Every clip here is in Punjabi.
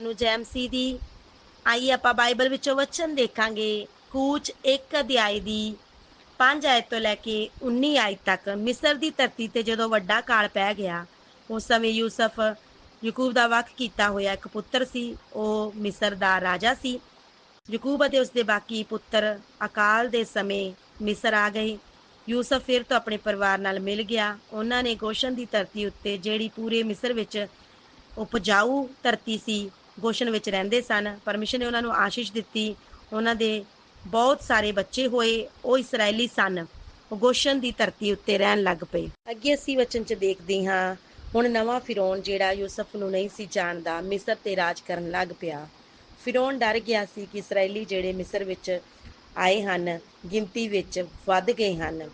ਨੂੰ ਜੈਮਸੀ ਦੀ। ਆਈ, ਆਪਾਂ ਬਾਈਬਲ ਵਿੱਚੋਂ ਵਚਨ ਦੇਖਾਂਗੇ। ਕੂਚ 1 ਅਧਿਆਇ ਦੀ 5 ਆਇਤ ਤੋਂ ਲੈ ਕੇ 19 ਆਇਤ ਤੱਕ। ਮਿਸਰ ਦੀ ਧਰਤੀ ਤੇ ਜਦੋਂ ਵੱਡਾ ਕਾਲ ਪੈ ਗਿਆ, ਉਸ ਸਮੇਂ ਯੂਸਫ ਯਕੂਬ ਦਾ ਵਕ ਕੀਤਾ ਹੋਇਆ ਇੱਕ ਪੁੱਤਰ ਸੀ। ਉਹ ਮਿਸਰ ਦਾ ਰਾਜਾ ਸੀ। ਯਕੂਬ ਅਤੇ ਉਸਦੇ ਬਾਕੀ ਪੁੱਤਰ ਅਕਾਲ ਦੇ ਸਮੇਂ ਮਿਸਰ ਆ ਗਏ। ਯੂਸਫ ਫਿਰ ਤੋਂ ਆਪਣੇ ਪਰਿਵਾਰ ਨਾਲ ਮਿਲ ਗਿਆ। ਉਹਨਾਂ ਨੇ ਗੋਸ਼ਨ ਦੀ ਧਰਤੀ ਉੱਤੇ, ਜਿਹੜੀ ਪੂਰੇ ਮਿਸਰ ਵਿੱਚ ਉਪਜਾਊ ਧਰਤੀ ਸੀ ਗੋਸ਼ਨ ਵਿੱਚ ਰਹਿੰਦੇ ਸਨ। ਪਰਮੇਸ਼ਰ ਨੇ ਉਹਨਾਂ ਨੂੰ ਆਸ਼ੀਸ਼ ਦਿੱਤੀ। ਉਹਨਾਂ ਦੇ ਬਹੁਤ ਸਾਰੇ ਬੱਚੇ ਹੋਏ। ਉਹ ਇਸرائیਲੀ ਸਨ। ਉਹ ਗੋਸ਼ਨ ਦੀ ਧਰਤੀ ਉੱਤੇ ਰਹਿਣ ਲੱਗ ਪਏ। ਅੱਗੇ ਅਸੀਂ ਵਚਨ 'ਚ ਦੇਖਦੇ ਹਾਂ। ਹੁਣ ਨਵਾਂ ਫਿਰੌਨ ਜਿਹੜਾ ਯੂਸਫ ਨੂੰ ਨਹੀਂ ਸੀ ਜਾਣਦਾ, ਮਿਸਰ ਤੇ ਰਾਜ ਕਰਨ ਲੱਗ ਪਿਆ। ਫਿਰੌਨ ਡਰ ਗਿਆ ਸੀ ਕਿ ਇਸرائیਲੀ ਜਿਹੜੇ ਮਿਸਰ ਵਿੱਚ ਆਏ ਹਨ, ਗਿਣਤੀ ਵਿੱਚ ਵੱਧ ਗਏ ਹਨ।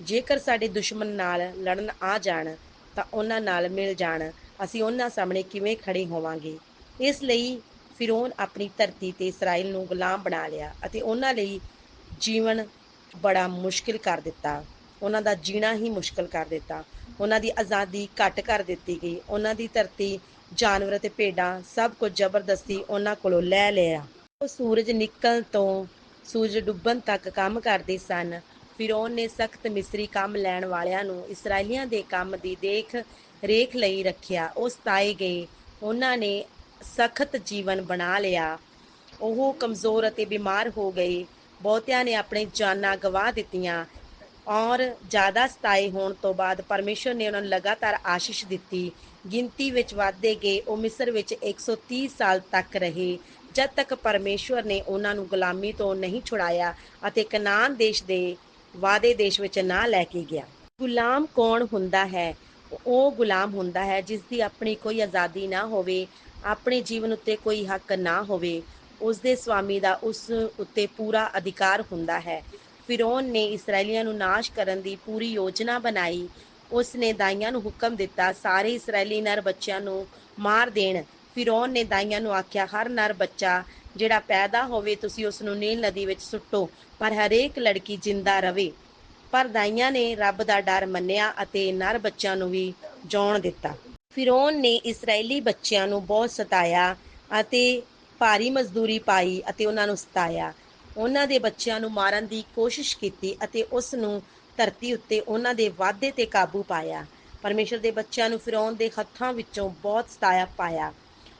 ਜੇਕਰ ਸਾਡੇ ਦੁਸ਼ਮਣ ਨਾਲ ਲੜਨ ਆ ਜਾਣ, ਤਾਂ ਉਹਨਾਂ ਨਾਲ ਮਿਲ ਜਾਣ। ਅਸੀਂ ਉਹਨਾਂ ਸਾਹਮਣੇ ਕਿਵੇਂ ਖੜੇ ਹੋਵਾਂਗੇ? ਇਸ ਲਈ ਫਿਰੌਨ ਆਪਣੀ ਧਰਤੀ ਤੇ ਇਸਰਾਇਲ ਨੂੰ ਗੁਲਾਮ ਬਣਾ ਲਿਆ ਅਤੇ ਉਹਨਾਂ ਲਈ ਜੀਵਨ ਬੜਾ ਮੁਸ਼ਕਿਲ ਕਰ ਦਿੱਤਾ। ਉਹਨਾਂ ਦਾ ਜੀਣਾ ਹੀ ਮੁਸ਼ਕਿਲ ਕਰ ਦਿੱਤਾ। ਉਹਨਾਂ ਦੀ ਆਜ਼ਾਦੀ ਘੱਟ ਕਰ ਦਿੱਤੀ ਗਈ। ਉਹਨਾਂ ਦੀ ਧਰਤੀ, ਜਾਨਵਰ ਤੇ ਭੇਡਾਂ ਸਭ ਕੁਝ ਜ਼ਬਰਦਸਤੀ ਉਹਨਾਂ ਕੋਲੋਂ ਲੈ ਲਿਆ। ਉਹ ਸੂਰਜ ਨਿਕਲਣ ਤੋਂ ਸੂਰਜ ਡੁੱਬਣ ਤੱਕ ਕੰਮ ਕਰਦੇ ਸਨ। ਫਿਰੌਨ ਨੇ ਸਖਤ ਮਿਸਰੀ ਕੰਮ ਲੈਣ ਵਾਲਿਆਂ ਨੂੰ ਇਸرائیਲੀਆਂ ਦੇ ਕੰਮ ਦੀ ਦੇਖ ਰੇਖ ਲਈ ਰੱਖਿਆ। ਉਹ ਸਤਾਏ ਗਏ। ਉਹਨਾਂ ਨੇ ਸਖਤ ਜੀਵਨ ਬਣਾ ਲਿਆ। ਉਹ ਕਮਜ਼ੋਰ ਅਤੇ ਬਿਮਾਰ ਹੋ ਗਏ। ਬਹੁਤਿਆਂ ਨੇ ਆਪਣੇ ਜਾਨਾਂ ਗਵਾ ਦਿੱਤੀਆਂ ਔਰ ਜ਼ਿਆਦਾ ਸਤਾਏ ਹੋਣ ਤੋਂ ਬਾਅਦ ਪਰਮੇਸ਼ਰ ਨੇ ਉਹਨਾਂ ਨੂੰ ਲਗਾਤਾਰ ਆਸ਼ੀਸ਼ ਦਿੱਤੀ। ਗਿਣਤੀ ਵਿੱਚ ਵਧਦੇ ਗਏ। ਉਹ ਮਿਸਰ ਵਿੱਚ 130 ਸਾਲ ਤੱਕ ਰਹੇ। ਜਦ ਤੱਕ ਪਰਮੇਸ਼ਵਰ ਨੇ ਉਹਨਾਂ ਨੂੰ ਗੁਲਾਮੀ ਤੋਂ ਨਹੀਂ ਛੁਡਾਇਆ ਅਤੇ ਕਨਾਨ ਦੇਸ਼ ਦੇ ਵਾਦੇ ਦੇਸ਼ ਵਿੱਚ ਨਾ ਲੈ ਕੇ ਗਿਆ। ਗੁਲਾਮ ਕੌਣ ਹੁੰਦਾ ਹੈ? ਉਹ ਗੁਲਾਮ ਹੁੰਦਾ ਹੈ ਜਿਸ ਦੀ ਆਪਣੀ ਕੋਈ ਆਜ਼ਾਦੀ ਨਾ ਹੋਵੇ। ਆਪਣੇ ਜੀਵਨ ਉੱਤੇ ਕੋਈ ਹੱਕ ਨਾ ਹੋਵੇ ਉਸ ਦੇ ਸਵਾਮੀ ਦਾ ਉਸ ਉੱਤੇ ਪੂਰਾ ਅਧਿਕਾਰ ਹੁੰਦਾ ਹੈ। ਫਿਰੌਨ ਨੇ ਇਸرائیਲੀਆਂ ਨੂੰ ਨਾਸ਼ ਕਰਨ ਦੀ ਪੂਰੀ ਯੋਜਨਾ ਬਣਾਈ। ਉਸ ਨੇ ਦਾਈਆਂ ਨੂੰ ਹੁਕਮ ਦਿੱਤਾ, ਸਾਰੇ ਇਸرائیਲੀ ਨਰ ਬੱਚਿਆਂ ਨੂੰ ਮਾਰ ਦੇਣ। ਫਿਰੌਨ ਨੇ ਦਾਈਆਂ ਨੂੰ ਆਖਿਆ, ਹਰ ਨਰ ਬੱਚਾ ਜਿਹੜਾ ਪੈਦਾ ਹੋਵੇ, ਤੁਸੀਂ ਉਸ ਨੂੰ ਨੀਲ ਨਦੀ ਵਿੱਚ ਸੁੱਟੋ, ਪਰ ਹਰੇਕ ਲੜਕੀ ਜਿੰਦਾ ਰਹੇ ਪਰ ਦਾਈਆਂ ਨੇ ਰੱਬ ਦਾ ਡਰ ਮੰਨਿਆ ਅਤੇ ਨਰ ਬੱਚਿਆਂ ਨੂੰ ਵੀ ਜੌਣ ਦਿੱਤਾ। ਫਿਰੌਨ ਨੇ ਇਸرائیਲੀ ਬੱਚਿਆਂ ਨੂੰ ਬਹੁਤ ਸਤਾਇਆ ਅਤੇ ਭਾਰੀ ਮਜ਼ਦੂਰੀ ਪਾਈ ਅਤੇ ਉਹਨਾਂ ਨੂੰ ਸਤਾਇਆ। ਉਹਨਾਂ ਦੇ ਬੱਚਿਆਂ ਨੂੰ ਮਾਰਨ ਦੀ ਕੋਸ਼ਿਸ਼ ਕੀਤੀ ਅਤੇ ਉਸ ਨੂੰ ਧਰਤੀ ਉੱਤੇ ਉਹਨਾਂ ਦੇ ਵਾਅਦੇ ਤੇ ਕਾਬੂ ਪਾਇਆ। ਪਰਮੇਸ਼ਰ ਦੇ ਬੱਚਿਆਂ ਨੂੰ ਫਿਰੌਨ ਦੇ ਹੱਥਾਂ ਵਿੱਚੋਂ ਬਹੁਤ ਸਤਾਇਆ ਪਾਇਆ।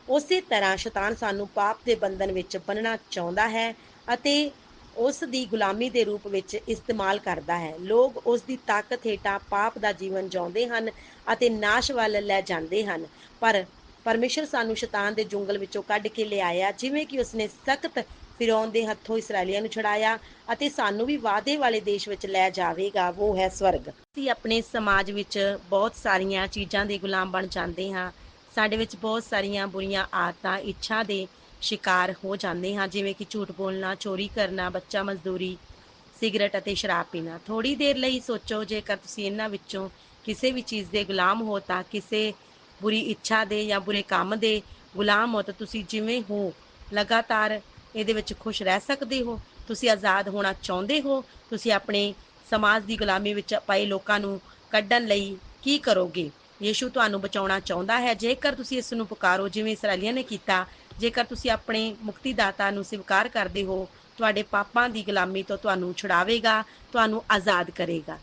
ਉਸੇ ਤਰ੍ਹਾਂ ਸ਼ੈਤਾਨ ਸਾਨੂੰ ਪਾਪ ਦੇ ਬੰਧਨ ਵਿੱਚ ਬੰਨਣਾ ਚਾਹੁੰਦਾ ਹੈ ਅਤੇ ਉਸ ਦੀ ਗੁਲਾਮੀ ਦੇ ਰੂਪ ਵਿੱਚ ਇਸਤੇਮਾਲ ਕਰਦਾ ਹੈ। ਲੋਕ ਉਸ ਦੀ ਤਾਕਤ ਹੇਠਾਂ ਪਾਪ ਦਾ ਜੀਵਨ ਜਿਉਂਦੇ ਹਨ ਅਤੇ ਨਾਸ਼ ਵੱਲ ਲੈ ਜਾਂਦੇ ਹਨ। ਪਰ ਪਰਮੇਸ਼ਰ ਸਾਨੂੰ ਸ਼ੈਤਾਨ ਦੇ ਜੰਗਲ ਵਿੱਚੋਂ ਕੱਢ ਕੇ ਲਿਆਇਆ, ਜਿਵੇਂ ਕਿ ਉਸਨੇ ਸਖਤ ਫਿਰੌਨ ਦੇ ਹੱਥੋਂ ਇਸرائیਲੀਆਂ ਨੂੰ ਛੁਡਾਇਆ ਅਤੇ ਸਾਨੂੰ ਵੀ ਵਾਅਦੇ ਵਾਲੇ ਦੇਸ਼ ਵਿੱਚ ਲੈ ਜਾਵੇਗਾ, ਉਹ ਹੈ ਸਵਰਗ। ਅਸੀਂ ਆਪਣੇ ਸਮਾਜ ਵਿੱਚ ਬਹੁਤ ਸਾਰੀਆਂ ਚੀਜ਼ਾਂ ਦੇ ਗੁਲਾਮ ਬਣ ਜਾਂਦੇ ਹਾਂ। ਸਾਡੇ ਵਿੱਚ ਬਹੁਤ ਸਾਰੀਆਂ ਬੁਰੀਆਂ ਆਦਤਾਂ, ਇੱਛਾ ਦੇ ਸ਼ਿਕਾਰ ਹੋ ਜਾਂਦੇ ਹਾਂ, ਜਿਵੇਂ ਕਿ ਝੂਠ ਬੋਲਣਾ, ਚੋਰੀ ਕਰਨਾ, ਬੱਚਾ ਮਜ਼ਦੂਰੀ, ਸਿਗਰਟ ਅਤੇ ਸ਼ਰਾਬ ਪੀਣਾ। ਥੋੜੀ ਦੇਰ ਲਈ ਸੋਚੋ, ਜੇਕਰ ਤੁਸੀਂ ਇਹਨਾਂ ਵਿੱਚੋਂ ਕਿਸੇ ਵੀ ਚੀਜ਼ ਦੇ ਗੁਲਾਮ ਹੋ ਤਾਂ ਕਿਸੇ ਬੁਰੀ ਇੱਛਾ ਦੇ ਜਾਂ ਬੁਰੇ ਕੰਮ ਦੇ ਗੁਲਾਮ ਹੋ ਤਾਂ ਤੁਸੀਂ ਜਿਵੇਂ ਹੋ, ਲਗਾਤਾਰ ਇਹਦੇ ਵਿੱਚ ਖੁਸ਼ ਰਹਿ ਸਕਦੇ ਹੋ। ਤੁਸੀਂ ਆਜ਼ਾਦ ਹੋਣਾ ਚਾਹੁੰਦੇ ਹੋ। ਤੁਸੀਂ ਆਪਣੇ ਸਮਾਜ ਦੀ ਗੁਲਾਮੀ ਵਿੱਚ ਪਏ ਲੋਕਾਂ ਨੂੰ ਕੱਢਣ ਲਈ ਕੀ ਕਰੋਗੇ? ਯੀਸ਼ੂ ਤੁਹਾਨੂੰ ਬਚਾਉਣਾ ਚਾਹੁੰਦਾ ਹੈ। ਜੇਕਰ ਤੁਸੀਂ ਇਸ ਨੂੰ ਪੁਕਾਰੋ, ਜਿਵੇਂ ਇਸرائیਲੀਆਂ ਨੇ ਕੀਤਾ ਜੇਕਰ ਤੁਸੀਂ ਆਪਣੇ ਮੁਕਤੀ ਦਾਤਾ ਨੂੰ ਸਵੀਕਾਰ ਕਰਦੇ ਹੋ, ਤੁਹਾਡੇ ਪਾਪਾਂ ਦੀ ਗੁਲਾਮੀ ਤੋਂ ਤੁਹਾਨੂੰ ਛੁਡਾਵੇਗਾ, ਤੁਹਾਨੂੰ ਆਜ਼ਾਦ ਕਰੇਗਾ।